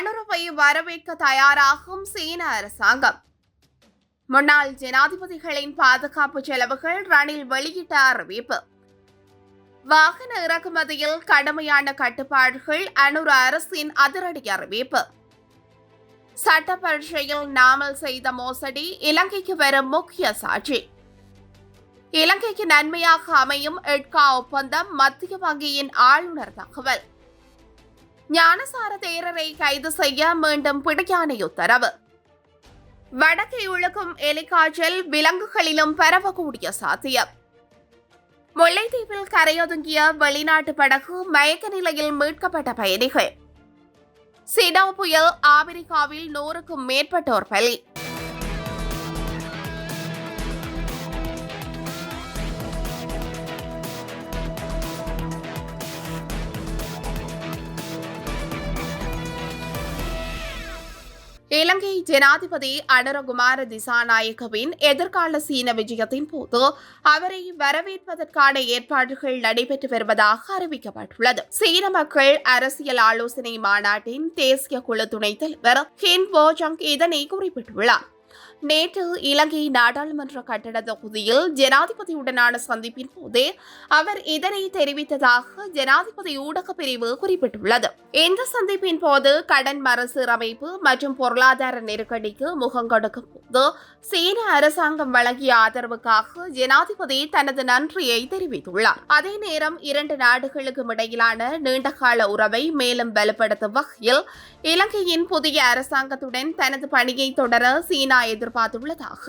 அனுரவை வரவேற்க தயாராகும் சீன அரசாங்கம். முன்னாள் ஜனாதிபதிகளின் பாதுகாப்பு செலவுகள் ரணில் வெளியிட்ட அறிவிப்பு. வாகன இறக்குமதியில் கடுமையான கட்டுப்பாடுகள் அனுர அரசின் அதிரடி அறிவிப்பு. சட்ட பரீட்சையில் நாமல் செய்த மோசடி இலங்கைக்கு வரும் முக்கிய சாட்சி. இலங்கைக்கு நன்மையாக அமையும் எட்கா ஒப்பந்தம் மத்திய வங்கியின் ஆளுநர் தகவல். ஞானசார தேரரை கைது செய்ய மீண்டும் பிடியாணை உத்தரவு. வடக்கை உழுக்கும் எலிக்காய்ச்சல் விலங்குகளிலும் பரவக்கூடிய சாத்தியம். முல்லைத்தீவில் கரையொதுங்கிய வெளிநாட்டு படகு மயக்க நிலையில் மீட்கப்பட்ட பயணிகள். சிடோ புயல் ஆப்பிரிக்காவில் நூறுக்கும் மேற்பட்டோர் பலி. இலங்கை ஜனாதிபதி அனரகுமார திசாநாயகவின் எதிர்கால சீன விஜயத்தின் போது அவரை வரவேற்பதற்கான ஏற்பாடுகள் நடைபெற்று வருவதாக அறிவிக்கப்பட்டுள்ளது. சீன மக்கள் அரசியல் ஆலோசனை மாநாட்டின் தேசிய குழு துணைத் தலைவர் ஹின் போஜங் இதனை குறிப்பிட்டுள்ளார். நேற்று இலங்கை நாடாளுமன்ற கட்டட தொகுதியில் ஜனாதிபதியுடனான சந்திப்பின் போதே அவர் இதனை தெரிவித்ததாக ஜனாதிபதி ஊடக பிரிவு குறிப்பிட்டுள்ளது. இந்த சந்திப்பின் போது கடன் மறுசீரமைப்பு மற்றும் பொருளாதார நெருக்கடிக்கு முகம் கொடுக்கும் போது சீன அரசாங்கம் வழங்கிய ஆதரவுக்காக ஜனாதிபதி தனது நன்றியை தெரிவித்துள்ளார். அதே நேரம் இரண்டு நாடுகளுக்கும் இடையிலான நீண்டகால உறவை மேலும் பலப்படுத்தும் வகையில் இலங்கையின் புதிய அரசாங்கத்துடன் தனது பணியை தொடர சீனா எதிர் எதிர்பார்த்துள்ளதாக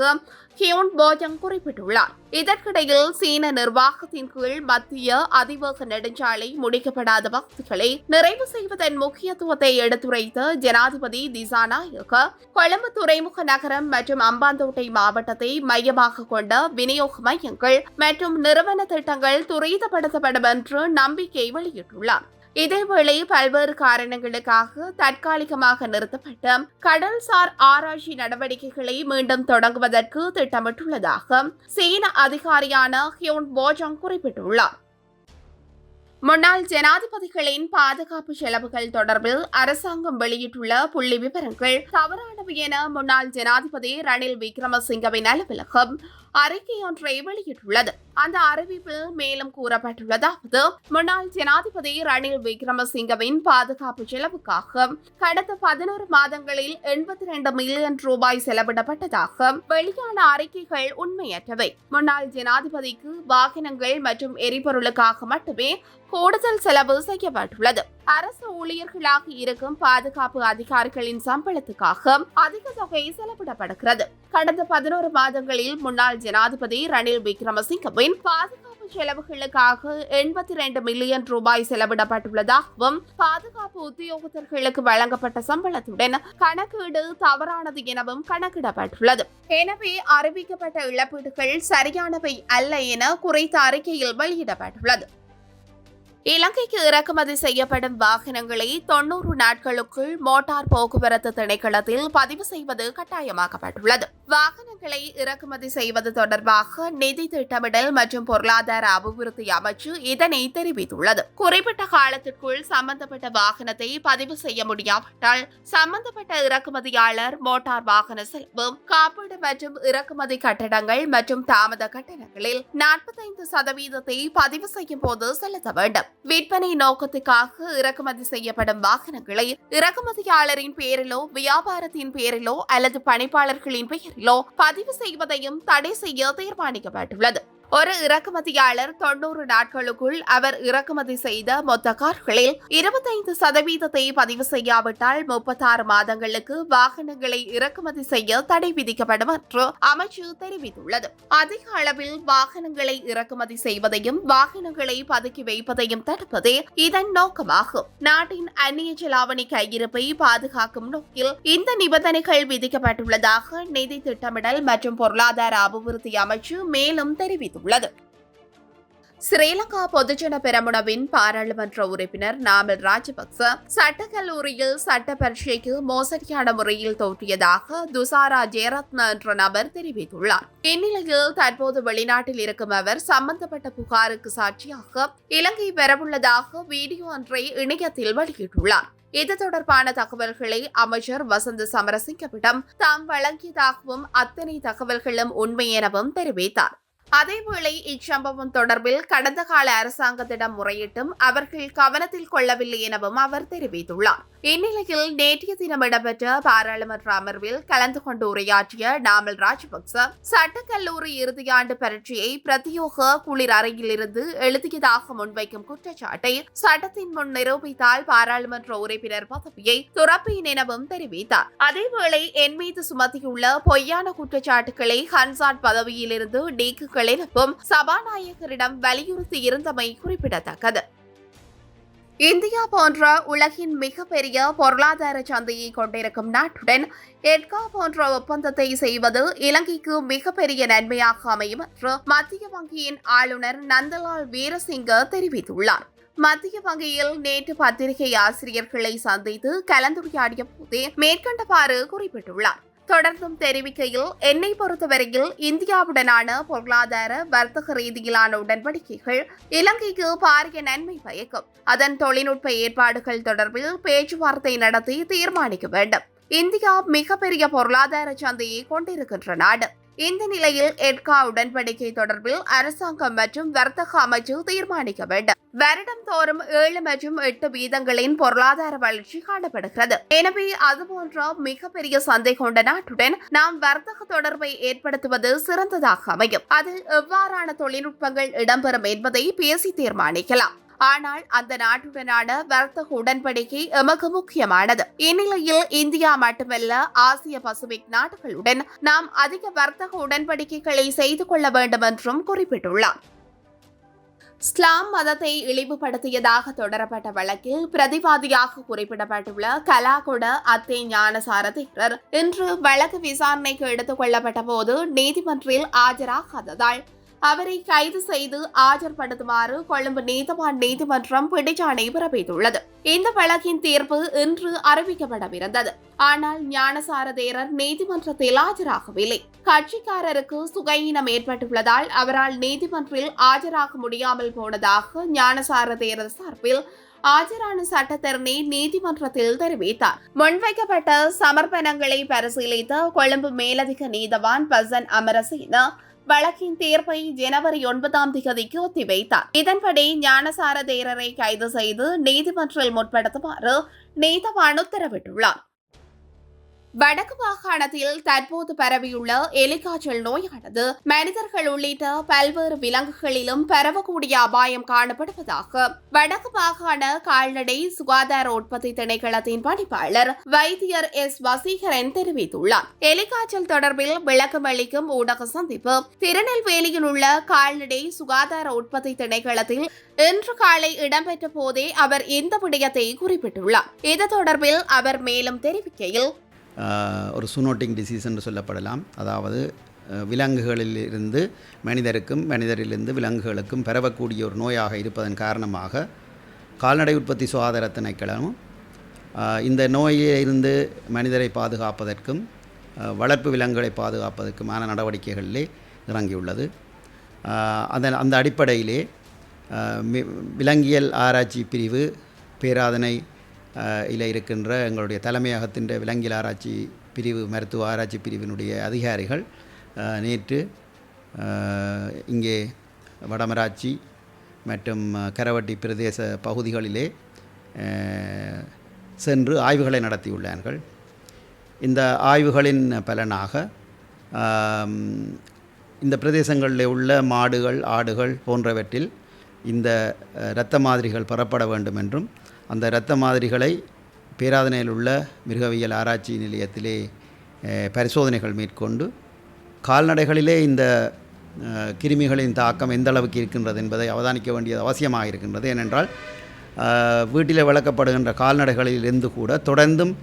ஹியோன் போஜங் குறிப்பிட்டுள்ளார். இதற்கிடையில் சீன நிர்வாகத்தின் கீழ் மத்திய அதிவேக நெடுஞ்சாலை முடிக்கப்படாத பகுதிகளை நிறைவு செய்வதன் முக்கியத்துவத்தை எடுத்துரைத்த ஜனாதிபதி திசாநாயக்க கொழும்பு துறைமுக நகரம் மற்றும் அம்பாந்தோட்டை மாவட்டத்தை மையமாக கொண்ட விநியோக மையங்கள் மற்றும் நிறுவன திட்டங்கள் துரிதப்படுத்தப்படும் என்று நம்பிக்கை வெளியிட்டுள்ளார். இதேவேளை பல்வேறு காரணங்களுக்காக தற்காலிகமாக நிறுத்தப்பட்ட கடல்சார் ஆராய்ச்சி நடவடிக்கைகளை மீண்டும் தொடங்குவதற்கு திட்டமிட்டுள்ளதாக சீன அதிகாரியான ஹியோன் போஜாங் குறிப்பிட்டுள்ளார். முன்னாள் ஜனாதிபதிகளின் பாதுகாப்பு செலவுகள் தொடர்பில் அரசாங்கம் வெளியிட்டுள்ள புள்ளி விவரங்கள் தவறானவை என முன்னாள் ஜனாதிபதி ரணில் விக்ரமசிங்கவின் அலுவலகம் அறிக்கை ஒன்றை வெளியிட்டுள்ளது. அந்த அறிவிப்பில் மேலும் கூறப்பட்டுள்ளதாவது முன்னாள் ஜனாதிபதி ரணில் விக்ரமசிங்கவின் பாதுகாப்பு செலவுக்காக கடந்த பதினோரு மாதங்களில் எண்பத்தி ரெண்டு மில்லியன் ரூபாய் செலவிடப்பட்டதாக வெளியான அறிக்கைகள் உண்மையற்றவை. முன்னாள் ஜனாதிபதிக்கு வாகனங்கள் மற்றும் எரிபொருளுக்காக மட்டுமே கூடுதல் செலவு செய்யப்பட்டுள்ளது. அரசு ஊழியர்களாக இருக்கும் பாதுகாப்பு அதிகாரிகளின் சம்பளத்துக்காக அதிக தொகை செலவிடப்படுகிறது. கடந்த பதினோரு மாதங்களில் முன்னாள் ஜனாதிபதி ரணில் விக்ரமசிங்கவின் பாதுகாப்பு செலவுகளுக்காக எண்பத்தி ரெண்டு மில்லியன் ரூபாய் செலவிடப்பட்டுள்ளதாகவும் பாதுகாப்பு உத்தியோகத்தர்களுக்கு வழங்கப்பட்ட சம்பளத்துடன் கணக்கீடு தவறானது எனவும் கணக்கிடப்பட்டுள்ளது. எனவே அறிவிக்கப்பட்ட இழப்பீடுகள் சரியானவை அல்ல என குறித்த அறிக்கையில் வெளியிடப்பட்டுள்ளது. இலங்கைக்கு இறக்குமதி செய்யப்படும் வாகனங்களை தொன்னூறு நாட்களுக்குள் மோட்டார் போக்குவரத்து திணைக்களத்தில் பதிவு செய்வது கட்டாயமாக்கப்பட்டுள்ளது. வாகனங்களை இறக்குமதி செய்வது தொடர்பாக நிதி திட்டமிடல் மற்றும் பொருளாதார அபிவிருத்தி அமைச்சு இதனை தெரிவித்துள்ளது. குறிப்பிட்ட காலத்திற்குள் சம்பந்தப்பட்ட வாகனத்தை பதிவு செய்ய முடியாவிட்டால் சம்பந்தப்பட்ட இறக்குமதியாளர் மோட்டார் வாகன செலவும் காப்பீடு மற்றும் இறக்குமதி கட்டடங்கள் மற்றும் தாமத கட்டணங்களில் நாற்பத்தைந்து சதவீதத்தை பதிவு செய்யும் போது செலுத்த வேண்டும். விற்பனை நோக்கத்துக்காக இறக்குமதி செய்யப்படும் வாகனங்களை இறக்குமதியாளரின் பேரிலோ வியாபாரத்தின் பேரிலோ அல்லது பணிப்பாளர்களின் பெயரில் பதிவு செய்வதையும் தடை செய்ய தீர்மானிக்கப்பட்டுள்ளது. ஒரு இறக்குமதியாளர் தொன்னூறு நாட்களுக்குள் அவர் இறக்குமதி செய்த மொத்த கார்களில் இருபத்தைந்து சதவீதத்தை பதிவு செய்யாவிட்டால் முப்பத்தாறு மாதங்களுக்கு வாகனங்களை இறக்குமதி செய்ய தடை விதிக்கப்படும் என்று அமைச்சு தெரிவித்துள்ளது. அதிக அளவில் வாகனங்களை இறக்குமதி செய்வதையும் வாகனங்களை பதுக்கி வைப்பதையும் தடுப்பதே இதன் நோக்கமாகும். நாட்டின் அந்நிய செலாவணி கையிருப்பை பாதுகாக்கும் நோக்கில் இந்த நிபந்தனைகள் விதிக்கப்பட்டுள்ளதாக நிதி திட்டமிடல் மற்றும் பொருளாதார அபிவிருத்தி அமைச்சு மேலும் தெரிவித்துள்ளது. ஸ்ரீலங்கா பொதுஜன பெரமுனவின் பாராளுமன்ற உறுப்பினர் நாமல் ராஜபக்ச சட்டக்கல்லூரியில் சட்ட பரீட்சைக்கு மோசடியான முறையில் தோற்றியதாக துசாரா ஜெயரத்ன என்ற நபர் தெரிவித்துள்ளார். இந்நிலையில் தற்போது வெளிநாட்டில் இருக்கும் அவர் சம்பந்தப்பட்ட புகாருக்கு சாட்சியாக இலங்கை பெறவுள்ளதாக வீடியோ ஒன்றை இணையத்தில் வெளியிட்டுள்ளார். இது தொடர்பான தகவல்களை அமைச்சர் வசந்த சமரசிங்கவிடம் தாம் வழங்கியதாகவும் அத்தனை தகவல்களும் உண்மை எனவும் தெரிவித்தார். அதேவேளை இச்சம்பவம் தொடர்பில் கடந்த கால அரசாங்கத்திடம் முறையிட்டும் அவர்கள் கவனத்தில் கொள்ளவில்லை எனவும் அவர் தெரிவித்துள்ளார். இந்நிலையில் நேற்றைய தினம் இடம்பெற்ற பாராளுமன்ற அமர்வில் கலந்து கொண்டு உரையாற்றிய நாமல் ராஜபக்ச சட்டக்கல்லூரி இறுதியாண்டு பரீட்சையை பிரத்யோக குளிர் அறையிலிருந்து எழுதியதாக முன்வைக்கும் குற்றச்சாட்டை சட்டத்தின் முன் நிரூபித்தால் பாராளுமன்ற உறுப்பினர் பதவியை துறப்பேன் எனவும் தெரிவித்தார். அதேவேளை என் மீது சுமத்தியுள்ள பொய்யான குற்றச்சாட்டுகளை ஹன்சாட் பதவியிலிருந்து நீக்குங்கள் எனவும் சபாநாயகரிடம் வலியுறுத்தி இருந்தமை குறிப்பிடத்தக்கது. இந்தியா போன்ற உலகின் மிகப்பெரிய பொருளாதார சந்தையை கொண்டிருக்கும் நாட்டுடன் எட்கா போன்ற ஒப்பந்தத்தை செய்வது இலங்கைக்கு மிகப்பெரிய நன்மையாக அமையும் என்று மத்திய வங்கியின் ஆளுநர் நந்தலால் வீரசிங்க தெரிவித்துள்ளார். மத்திய வங்கியில் நேற்று பத்திரிகை ஆசிரியர்களை சந்தித்து கலந்துரையாடிய போதே மேற்கண்டவாறு குறிப்பிட்டுள்ளார். தொடர்ந்தும் தெரிவிக்கையில் என்னை பொறுத்தவரையில் இந்தியாவுடனான பொருளாதார வர்த்தக ரீதியிலான உடன்படிக்கைகள் இலங்கைக்கு பாரிய நன்மை பயக்கும். அதன் தொழில்நுட்ப ஏற்பாடுகள் தொடர்பில் பேச்சுவார்த்தை நடத்தி தீர்மானிக்க வேண்டும். இந்தியா மிகப்பெரிய பொருளாதார சந்தையை கொண்டிருக்கின்ற நாடு. இந்த நிலையில் எட்கா உடன்படிக்கை தொடர்பில் அரசாங்கம் மற்றும் வர்த்தக அமைச்சு தீர்மானிக்க வேண்டும். வருடம் தோறும் ஏழு மற்றும் எட்டு வீதங்களின் பொருளாதார வளர்ச்சி காணப்படுகிறது. எனவே அதுபோன்ற மிகப்பெரிய சந்தை கொண்ட நாட்டுடன் நாம் வர்த்தக தொடர்பை ஏற்படுத்துவது சிறந்ததாக அமையும். அதில் எவ்வாறான தொழில்நுட்பங்கள் இடம்பெறும் என்பதை பேசி தீர்மானிக்கலாம். ஆனால் அந்த நாட்டுடனான வர்த்தக உடன்படிக்கை எமக்கு முக்கியமானது. இந்நிலையில் இந்தியா மட்டுமல்ல ஆசிய பசிபிக் நாடுகளுடன் நாம் அதிக வர்த்தக உடன்படிக்கைகளை செய்து கொள்ள வேண்டும் என்றும் குறிப்பிட்டுள்ளார். இஸ்லாம் மதத்தை இழிவுபடுத்தியதாக தொடரப்பட்ட வழக்கில் பிரதிவாதியாக குறிப்பிடப்பட்டுள்ள கலாகுட அத்தே ஞானசார தேரர் இன்று வழக்கு விசாரணைக்கு எடுத்துக் கொள்ளப்பட்ட போது நீதிமன்றில் ஆஜராகாததால் அவரை கைது செய்து ஆஜர்படுத்துமாறு கொழும்பு நீதவான் நீதிமன்றம் பிடிச்சாணை பிறப்பித்துள்ளது. இந்த வழக்கின் தீர்ப்பு இன்று அறிவிக்கப்படவிருந்தது. ஆனால் ஞானசார தேரர் நீதிமன்றத்தில் ஆஜராகவில்லை. கட்சிக்காரருக்கு சுகையினம் ஏற்பட்டுள்ளதால் அவரால் நீதிமன்றில் ஆஜராக முடியாமல் போனதாக ஞானசார தேரர் சார்பில் ஆஜரான சட்டத்தரணி நீதிமன்றத்தில் தெரிவித்தார். முன்வைக்கப்பட்ட சமர்ப்பணங்களை பரிசீலித்த கொழும்பு மேலதிக நீதவான் பசன் அமரசேன வழக்கின் தீர்ப்பை ஜனவரி ஒன்பதாம் தேதிக்கு ஒத்திவைத்தார். இதன்படி ஞானசார தேரரை கைது செய்து நீதிமன்றில் முற்படுத்துமாறு நீதவான் உத்தரவிட்டுள்ளார். வடக்கு மாகாணத்தில் தற்போது பரவியுள்ள எலிக்காய்ச்சல் நோயானது மனிதர்கள் உள்ளிட்ட பல்வேறு விலங்குகளிலும் பரவக்கூடிய அபாயம் காணப்படுவதாக வடக்கு மாகாண கால்நடை சுகாதார உற்பத்தி திணைக்களத்தின் பணிப்பாளர் வைத்தியர் எஸ் வசீகரன் தெரிவித்துள்ளார். எலிக்காய்ச்சல் தொடர்பில் விளக்கம் அளிக்கும் ஊடக சந்திப்பு திருநெல்வேலியில் உள்ள கால்நடை சுகாதார உற்பத்தி திணைக்களத்தில் இன்று காலை இடம்பெற்ற போதே அவர் இந்த விடயத்தை குறிப்பிட்டுள்ளார். இது தொடர்பில் அவர் மேலும் தெரிவிக்கையில் ஒரு சுனோட்டிங் டிசீஸ் என்று சொல்லப்படலாம். அதாவது விலங்குகளிலிருந்து மனிதருக்கும் மனிதரிலிருந்து விலங்குகளுக்கும் பரவக்கூடிய ஒரு நோயாக இருப்பதன் காரணமாக கால்நடை உற்பத்தி சுகாதார திணைக்களமும் இந்த நோயிலிருந்து மனிதரை பாதுகாப்பதற்கும் வளர்ப்பு விலங்குகளை பாதுகாப்பதற்குமான நடவடிக்கைகளிலே இறங்கியுள்ளது. அதன் அந்த அடிப்படையிலே விலங்கியல் ஆராய்ச்சி பிரிவு பேராதனை இதில் இருக்கின்ற எங்களுடைய தலைமையகத்தின் விலங்கியல் ஆராய்ச்சி பிரிவு மருத்துவ ஆராய்ச்சி பிரிவினுடைய அதிகாரிகள் நேற்று இங்கே வடமராட்சி மற்றும் கரவட்டி பிரதேச பகுதிகளிலே சென்று ஆய்வுகளை நடத்தியுள்ளார்கள். இந்த ஆய்வுகளின் பலனாக இந்த பிரதேசங்களில் உள்ள மாடுகள் ஆடுகள் போன்றவற்றில் இந்த இரத்த மாதிரிகள் பெறப்பட வேண்டும் என்றும் அந்த இரத்த மாதிரிகளை பேராதனையில் உள்ள மிருகவியல் ஆராய்ச்சி நிலையத்திலே பரிசோதனைகள் மேற்கொண்டு கால்நடைகளிலே இந்த கிருமிகளின் தாக்கம் எந்த அளவுக்கு இருக்கின்றது என்பதை அவதானிக்க வேண்டியது அவசியமாக இருக்கின்றது. ஏனென்றால் வீட்டில் வளர்க்கப்படுகின்ற கால்நடைகளிலிருந்து கூட தொடர்ந்தும்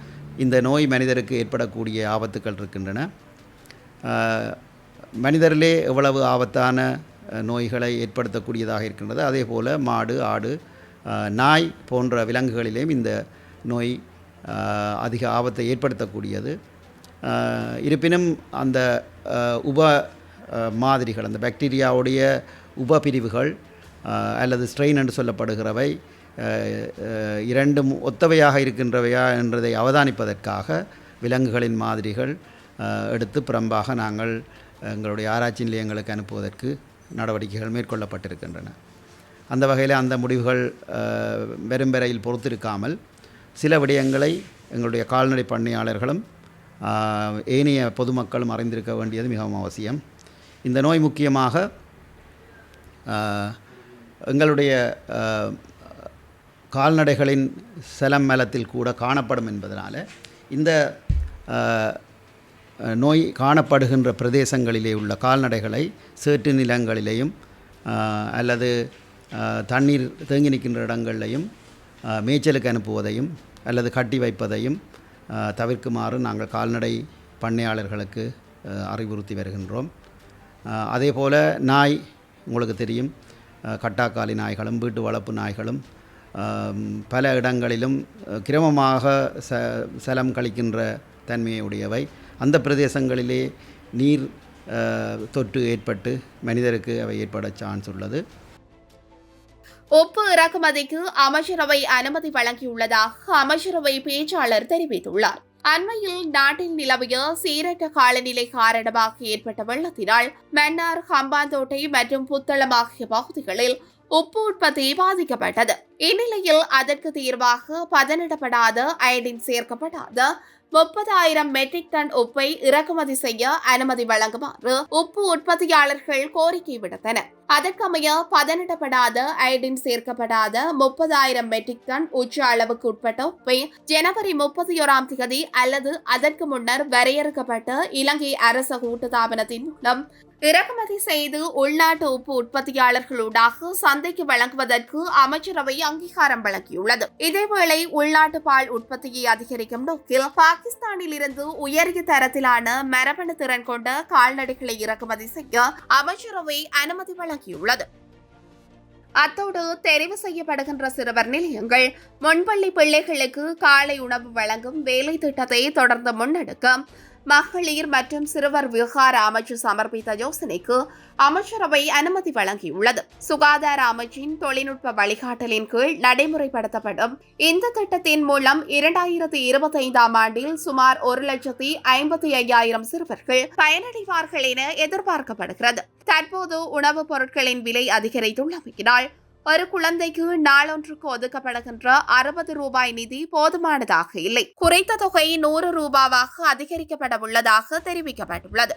இந்த நோய் மனிதருக்கு ஏற்படக்கூடிய ஆபத்துக்கள் இருக்கின்றன. மனிதரிலே எவ்வளவு ஆபத்தான நோய்களை ஏற்படுத்தக்கூடியதாக இருக்கின்றது. அதே போல் மாடு ஆடு நாய் போன்ற விலங்குகளிலேயும் இந்த நோய் அதிக ஆபத்தை ஏற்படுத்தக்கூடியது. இருப்பினும் அந்த உப மாதிரிகள் அந்த பாக்டீரியாவுடைய உபபிரிவுகள் பிரிவுகள் அல்லது ஸ்ட்ரெயின் என்று சொல்லப்படுகிறவை இரண்டும் ஒத்தவையாக இருக்கின்றவையா என்றதை அவதானிப்பதற்காக விலங்குகளின் மாதிரிகள் எடுத்து புறம்பாக நாங்கள் எங்களுடைய ஆராய்ச்சி நிலையங்களுக்கு அனுப்புவதற்கு நடவடிக்கைகள் மேற்கொள்ளப்பட்டிருக்கின்றன. அந்த வகையில் அந்த முடிவுகள் வெறும்பெறையில் வெறும் வரையில் பொறுத்திருக்காமல் சில விடயங்களை எங்களுடைய கால்நடை பண்ணையாளர்களும் ஏனைய பொதுமக்களும் அறிந்திருக்க வேண்டியது மிகவும் அவசியம். இந்த நோய் முக்கியமாக எங்களுடைய கால்நடைகளின் செலம் மேலத்தில் கூட காணப்படும் என்பதனால் இந்த நோய் காணப்படுகின்ற பிரதேசங்களிலே உள்ள கால்நடைகளை சேற்று நிலங்களிலேயும் அல்லது தண்ணீர் தேங்கி நிற்கின்ற இடங்களையும் மேய்ச்சலுக்கு அனுப்புவதையும் அல்லது கட்டி வைப்பதையும் தவிர்க்குமாறு நாங்கள் கால்நடை பண்ணையாளர்களுக்கு அறிவுறுத்தி வருகின்றோம். அதே போல் நாய் உங்களுக்கு தெரியும் கட்டாக்காலி நாய்களும் வீட்டு வளர்ப்பு நாய்களும் பல இடங்களிலும் கிரமமாக ச சலம் கழிக்கின்ற தன்மையுடையவை அந்த பிரதேசங்களிலே நீர் தொற்று ஏற்பட்டு மனிதருக்கு அவை ஏற்பட சான்ஸ் உள்ளது. உப்பு இறக்குமதிக்கு அமைச்சரவை அனுமதி வழங்கியுள்ளதாக அமைச்சரவை பேச்சாளர் தெரிவித்துள்ளார். அண்மையில் நாட்டில் நிலவிய சீரற்ற காலநிலை காரணமாக ஏற்பட்ட வெள்ளத்தினால் மன்னார் ஹம்பாந்தோட்டை மற்றும் புத்தளம் ஆகிய பகுதிகளில் உப்பு உற்பத்தி பாதிக்கப்பட்டது. இந்நிலையில் அதற்கு தீர்வாக பதனிடப்படாத அயடின் சேர்க்கப்படாத முப்பதாயிரம் மெட்ரிக் டன் உப்பை இறக்குமதி செய்ய அனுமதி வழங்குமாறு உப்பு உற்பத்தியாளர்கள் கோரிக்கை விடுத்தனர். அதற்கமைய பதனிடப்படாத அயடின் சேர்க்கப்படாத முப்பதாயிரம் மெட்ரிக் டன் உச்ச அளவுக்கு உட்பட்ட ஜனவரி முப்பத்தி ஓராம் தேதி அல்லது அதற்கு முன்னர் வரையறுக்கப்பட்ட இலங்கை அரச கூட்டுத்தாபனத்தின் மூலம் இறக்குமதி செய்து உள்நாட்டு உப்பு உற்பத்தியாளர்களூடாக சந்தைக்கு வழங்குவதற்கு அமைச்சரவை அங்கீகாரம் வழங்கியுள்ளது. இதேவேளை உள்நாட்டு பால் உற்பத்தியை அதிகரிக்கும் நோக்கில் பாகிஸ்தானில் இருந்து உயரிய தரத்திலான மரபணு திறன் கொண்ட கால்நடைகளை இறக்குமதி செய்ய அமைச்சரவை அனுமதி வழங்கியுள்ளது. அத்தோடு தெரிவு செய்யப்படுகின்ற சிறுவர் நிலையங்கள் முன்பள்ளி பிள்ளைகளுக்கு காலை உணவு வழங்கும் வேலை திட்டத்தை தொடர்ந்து முன்னெடுக்க மகளிர் மற்றும் சிறுவர் விவகார அமைச்சு சமர்ப்பித்த யோசனைக்கு அமைச்சரவை அனுமதி வழங்கியுள்ளது. சுகாதார அமைச்சின் தொழில்நுட்ப வழிகாட்டலின் கீழ் நடைமுறைப்படுத்தப்படும் இந்த திட்டத்தின் மூலம் இரண்டாயிரத்தி இருபத்தைந்தாம் ஆண்டில் சுமார் ஒரு லட்சத்தி ஐம்பத்தி ஐயாயிரம் சிறுவர்கள் பயனடைவார்கள் என எதிர்பார்க்கப்படுகிறது. தற்போது உணவுப் பொருட்களின் விலை அதிகரித்துள்ளமையினால் ஒரு குழந்தைக்கு நாளொன்றுக்கு ஒதுக்கப்படுகின்ற அறுபது ரூபாய் நிதி போதுமானதாக இல்லை. குறைத்த தொகை நூறு ரூபாவாக அதிகரிக்கப்பட உள்ளதாக தெரிவிக்கப்பட்டுள்ளது.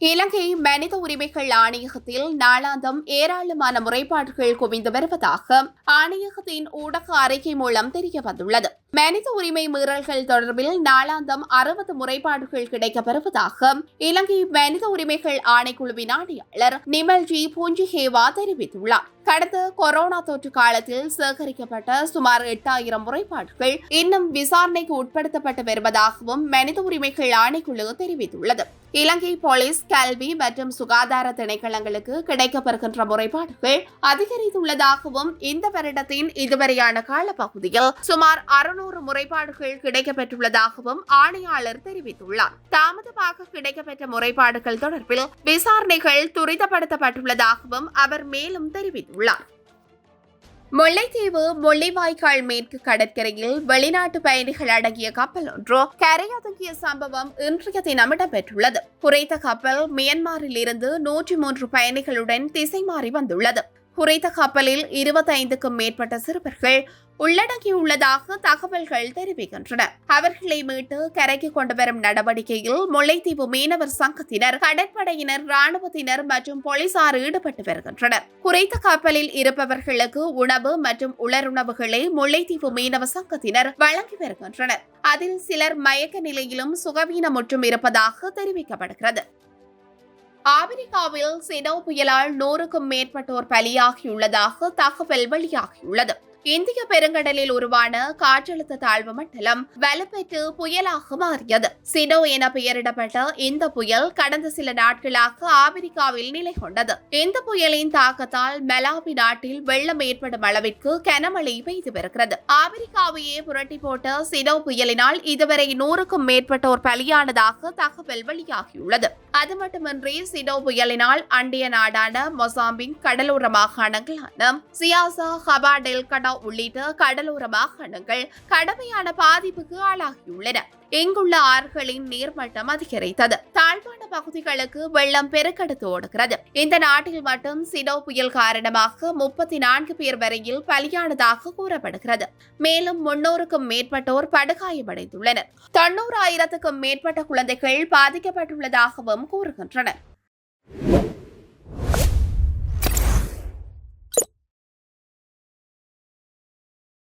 இலங்கை மனித உரிமைகள் ஆணையகத்தில் நாளாந்தம் ஏராளமான முறைப்பாடுகள் குவிந்து வருவதாக ஆணையகத்தின் ஊடக அறிக்கை மூலம் தெரிய வந்துள்ளது மனித உரிமை மீறல்கள் தொடர்பில் நாளாந்தம் அறுபது முறைப்பாடுகள் கிடைக்கப்பெறுவதாக இலங்கை மனித உரிமைகள் ஆணைக்குழுவின் ஆணையாளர் நிமல்ஜி பூஞ்சிஹேவா தெரிவித்துள்ளார். கடந்த கொரோனா தொற்று காலத்தில் சேகரிக்கப்பட்ட சுமார் எட்டாயிரம் முறைப்பாடுகள் இன்னும் விசாரணைக்கு உட்படுத்தப்பட்டு வருவதாகவும் மனித உரிமைகள் ஆணைக்குழு தெரிவித்துள்ளது. இலங்கை போலீஸ் கல்வி மற்றும் சுகாதார திணைக்களங்களுக்கு கிடைக்கப்பெறுகின்ற முறைப்பாடுகள் அதிகரித்துள்ளதாகவும் இந்த வருடத்தின் இதுவரையான காலப்பகுதியில் சுமார் அறுநூறு முறைப்பாடுகள் கிடைக்கப்பெற்றுள்ளதாகவும் ஆணையாளர் தெரிவித்துள்ளார். தாமதமாக கிடைக்கப்பெற்ற முறைப்பாடுகள் தொடர்பில் விசாரணைகள் துரிதப்படுத்தப்பட்டுள்ளதாகவும் அவர் மேலும் தெரிவித்துள்ளார். முல்லைத்தீவு முள்ளிவாய்க்கால் மேற்கு கடற்கரையில் வெளிநாட்டு பயணிகள் அடங்கிய கப்பல் ஒன்று கரையொதுங்கிய சம்பவம் இன்றைய தினம் இடம்பெற்றுள்ளது. குறைத்த கப்பல் மியான்மரில் இருந்து நூற்றி மூன்று பயணிகளுடன் திசை மாறி வந்துள்ளது. குறித்த கப்பலில் இருபத்தைந்துக்கும் மேற்பட்ட சிறுவர்கள் உள்ளடக்கியுள்ளதாக தகவல்கள் தெரிவிக்கின்றன. அவர்களை மீட்டு கரைக்கு கொண்டு வரும் நடவடிக்கையில் முல்லைத்தீவு மீனவர் சங்கத்தினர் கடற்படையினர் ராணுவத்தினர் மற்றும் போலீசார் ஈடுபட்டு வருகின்றனர். குறைத்த கப்பலில் இருப்பவர்களுக்கு உணவு மற்றும் உலருணவுகளை முல்லைத்தீவு மீனவ சங்கத்தினர் வழங்கி வருகின்றனர். அதில் சிலர் மயக்க நிலையிலும் சுகவீனமுற்றும் இருப்பதாக தெரிவிக்கப்படுகிறது. ஆப்பிரிக்காவில் சினோ புயலால் நூறுக்கும் மேற்பட்டோர் பலியாகியுள்ளதாக தகவல் வெளியாகியுள்ளது. இந்திய பெருங்கடலில் உருவான காற்றழுத்த தாழ்வு மண்டலம் வலுப்பெற்று புயலாக மாறியது. சினோ என பெயரிடப்பட்ட இந்த புயல் கடந்த சில நாட்களாக ஆப்பிரிக்காவில் நிலை கொண்டது. இந்த புயலின் தாக்கத்தால் மெலாவி நாட்டில் வெள்ளம் ஏற்படும் அளவிற்கு கனமழை பெய்து வருகிறது. ஆப்பிரிக்காவையே புரட்டி போட்ட சினோ புயலினால் இதுவரை நூறுக்கும் மேற்பட்டோர் பலியானதாக தகவல் வெளியாகியுள்ளது. அது மட்டுமின்றி சினோ புயலினால் அண்டைய நாடான மொசாம்பின் கடலோர மாகாணங்களான சியாசா ஹபா டெல்கடா உள்ளிட்ட கடலோர மாகாணங்கள் கடுமையான பாதிப்புக்கு ஆளாகியுள்ளன. இங்குள்ள ஆறுகளின் நீர்மட்டம் அதிகரித்தது. தாழ்வான பகுதிகளுக்கு வெள்ளம் பெருக்கெடுத்து ஓடுகிறது. இந்த நாட்டில் மட்டும் சினோ புயல் காரணமாக முப்பத்தி நான்கு பேர் வரையில் பலியானதாக கூறப்படுகிறது. மேலும் முன்னூறுக்கும் மேற்பட்டோர் படுகாயமடைந்துள்ளனர். தொண்ணூறாயிரத்துக்கும் மேற்பட்ட குழந்தைகள் பாதிக்கப்பட்டுள்ளதாகவும் கூறுகின்றனர்.